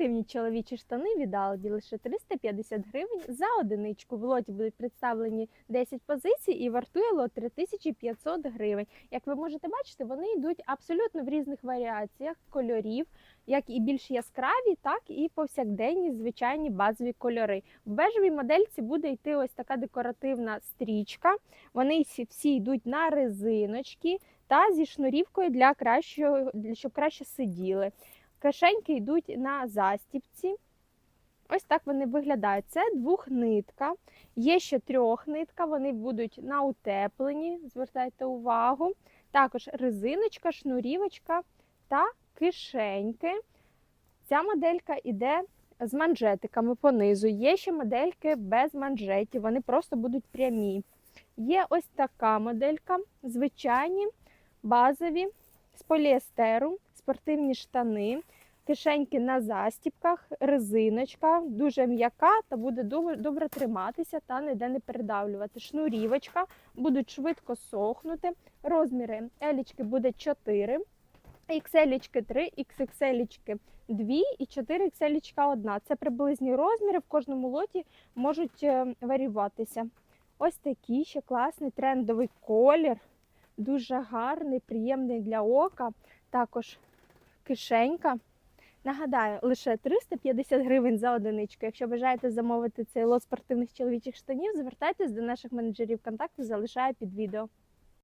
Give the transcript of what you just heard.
Спортивні чоловічі штани від Aldi лише 350 гривень за одиничку. В лоті будуть представлені 10 позицій і вартує лот 3500 гривень. Як ви можете бачити, вони йдуть абсолютно в різних варіаціях кольорів, як і більш яскраві, так і повсякденні звичайні базові кольори. В бежевій модельці буде йти ось така декоративна стрічка. Вони всі- йдуть на резиночки та зі шнурівкою для кращого, щоб краще сиділи. Кишеньки йдуть на застіпці. Ось так вони виглядають. Це двохнитка. Є ще трьохнитка, вони будуть на утепленні, звертайте увагу. Також резиночка, шнурівочка та кишеньки. Ця моделька йде з манжетиками понизу. Є ще модельки без манжетів, вони просто будуть прямі. Є ось така моделька, звичайні, базові, з поліестеру, спортивні штани, кишеньки на застіпках, резиночка, дуже м'яка та буде добре, триматися та ніде не передавлювати. Шнурівочка будуть швидко сохнути. Розміри елічки буде 4, XL 3, XXL 2 і 4 XL 1. Це приблизні розміри, в кожному лоті можуть е, варіюватися. Ось такий ще класний трендовий колір, дуже гарний, приємний для ока. Також кишенька. Нагадаю, лише 350 гривень за одиничку. Якщо бажаєте замовити цей лот спортивних чоловічих штанів, звертайтесь до наших менеджерів контакту, залишаю під відео.